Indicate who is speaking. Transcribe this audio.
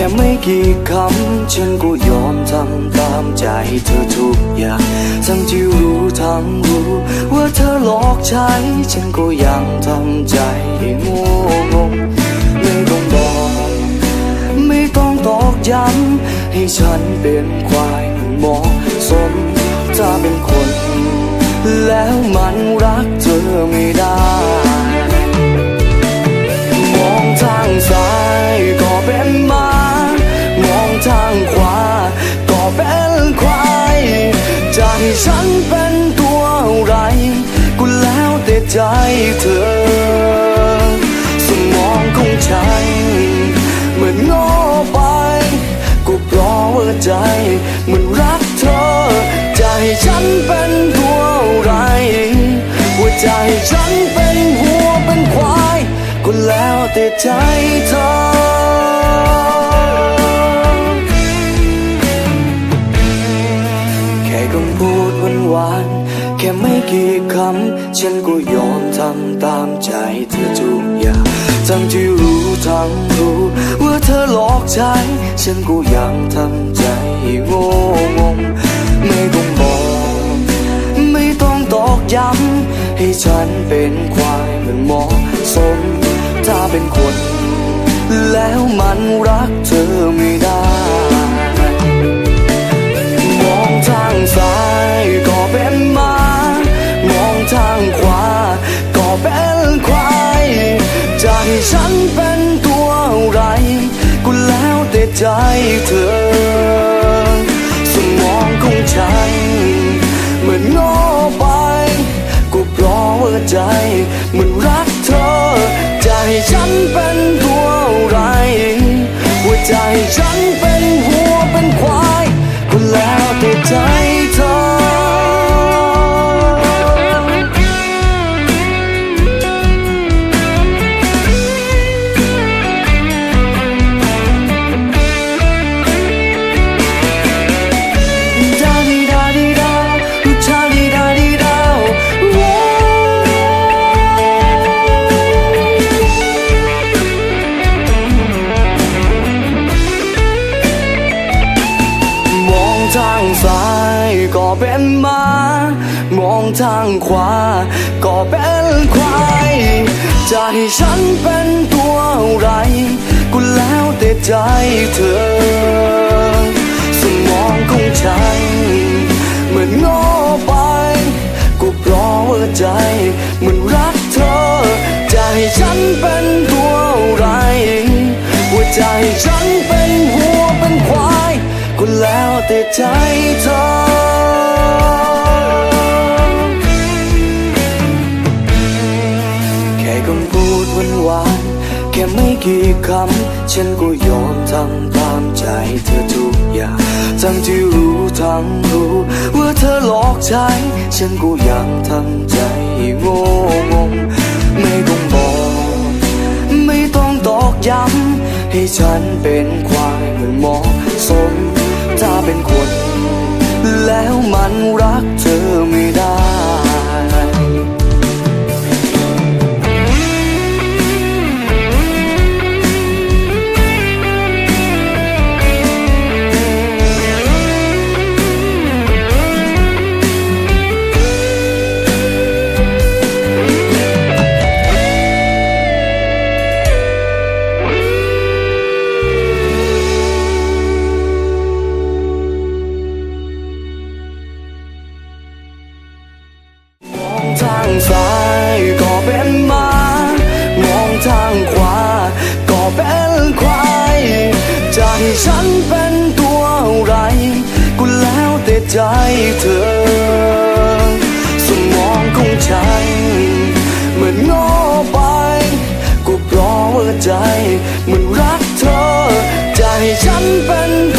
Speaker 1: ค่ไม่กี่คำ ฉันก็ยอมทำตามใจเธอทุกอย่าง ทั้งที่รู้ทั้งรู้ ว่าเธอหลอกใช้ ฉันก็ยังทำใจโง่งงไม่ต้องบอก ไม่ต้องตอกย้ำให้ฉันเป็นควายมันเหมาะสมถ้าเป็นคน แล้วมันรักเธอไม่ได้ มองทางซ้าย ใจเธอ สมองของฉันเหมือนโง่ไปก็เพราะว่าใจมันรักเธอ ใจฉันเป็นตัวไร หัวใจฉันเป็นหัวเป็นควาย ก็แล้วแต่ใจเธอ กี่คำ ฉันก็ยอมทำตามใจเธอทุกอย่าง ทั้งที่รู้ทั้งรู้ ว่าเธอหลอกใช้ ฉันก็ยังทำใจโง่งงไม่ต้องบอก ไม่ต้องตอกย้ำ ให้ฉันเป็นควายเหมันหมาะสม ถ้าเป็นคน แล้วมันรักเธอไม่ได้ ฉันเป็นตัวอะไรก็แล้วแต่ใจเธอ ทางซ้ายก็เป็นมามองทางขวา ก็เป็นควายจะให้ฉันเป็นตัวอะไรก็แล้วแต่ใจเธอ สมองของฉันเหมือนง่ไก็แล้วแต่ใจเธอแค่คำพูดหวานๆแค่ไม่กี่คำ ฉันก็ยอมทำตามใจเธอทุกอย่าง ทั้งที่รู้ทั้งรู้ว่าเธอหลอกใช้ ฉันก็ยังทำใจโง่งงไม่ต้องบอก ไม่ต้องตอกย้ำให้ฉันเป็นควายเหมาะสมถ้า เป็นคน แล้วมันรักเธอไม่ได้ ฉันเป็นตัวอะไรก็แล้วแต่ใจเธอ สมองของฉันเหมือนงอไปก็เพราะว่าใจเหมือนรักเธอ ใจฉันเป็น